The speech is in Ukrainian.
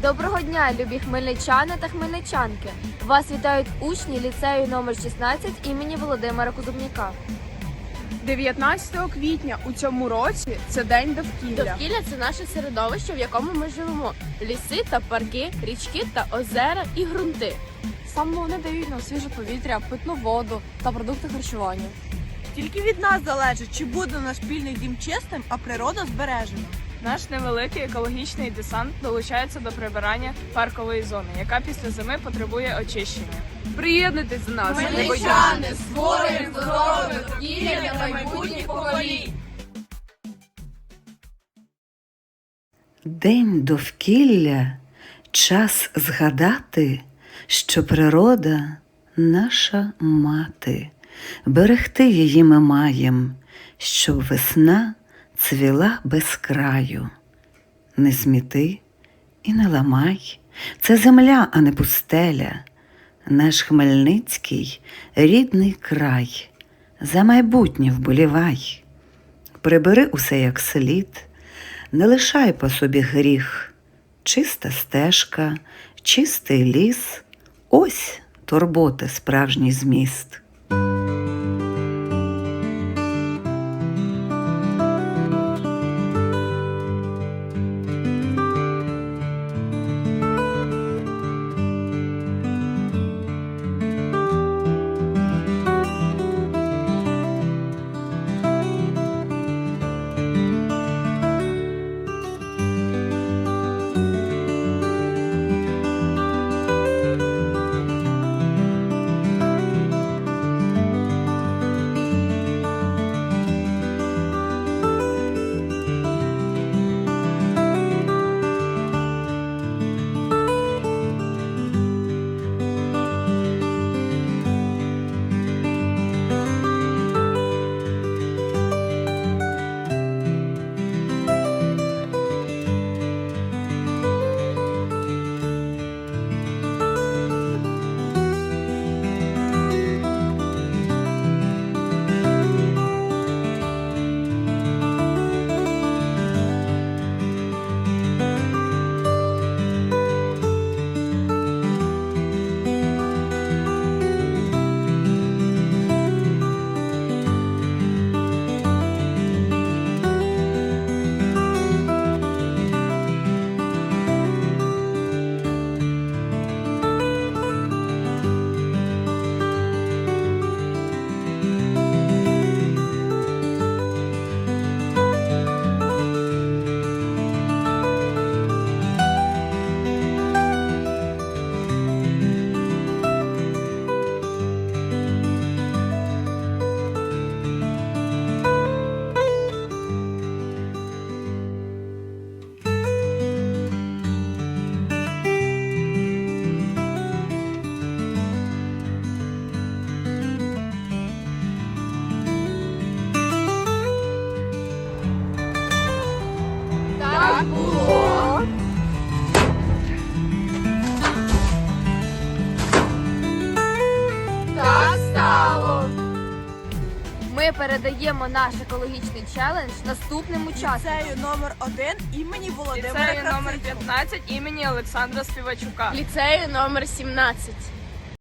дня, любі хмельничани та хмельничанки! Вас вітають учні ліцею номер 16 імені Володимира Кузубняка. 19 квітня у цьому році це день довкілля. Довкілля це наше середовище, в якому ми живемо. Ліси та парки, річки та озера і ґрунти. Саме вони дають нам свіже повітря, питну воду та продукти харчування. Тільки від нас залежить, чи буде наш спільний дім чистим, а природа збережена. Наш невеликий екологічний десант долучається до прибирання паркової зони, яка після зими потребує очищення. Приєднуйтесь до нас, Хмельничани, створюємо здорове довкілля для майбутніх поколінь! День довкілля час згадати, що природа наша мати, берегти її ми маєм, щоб весна цвіла без краю. Не сміти і не ламай, це земля, а не пустеля, наш Хмельницький рідний край, за майбутнє вболівай. Прибери усе як слід, не лишай по собі гріх, чиста стежка, чистий ліс, ось турботи справжній зміст. Так було. Так стало. Ми передаємо наш екологічний челендж наступним учасникам. Ліцею номер 1 імені Володимира Ліцею номер Крацицького. 15 імені Олександра Співачука. Ліцею номер 17.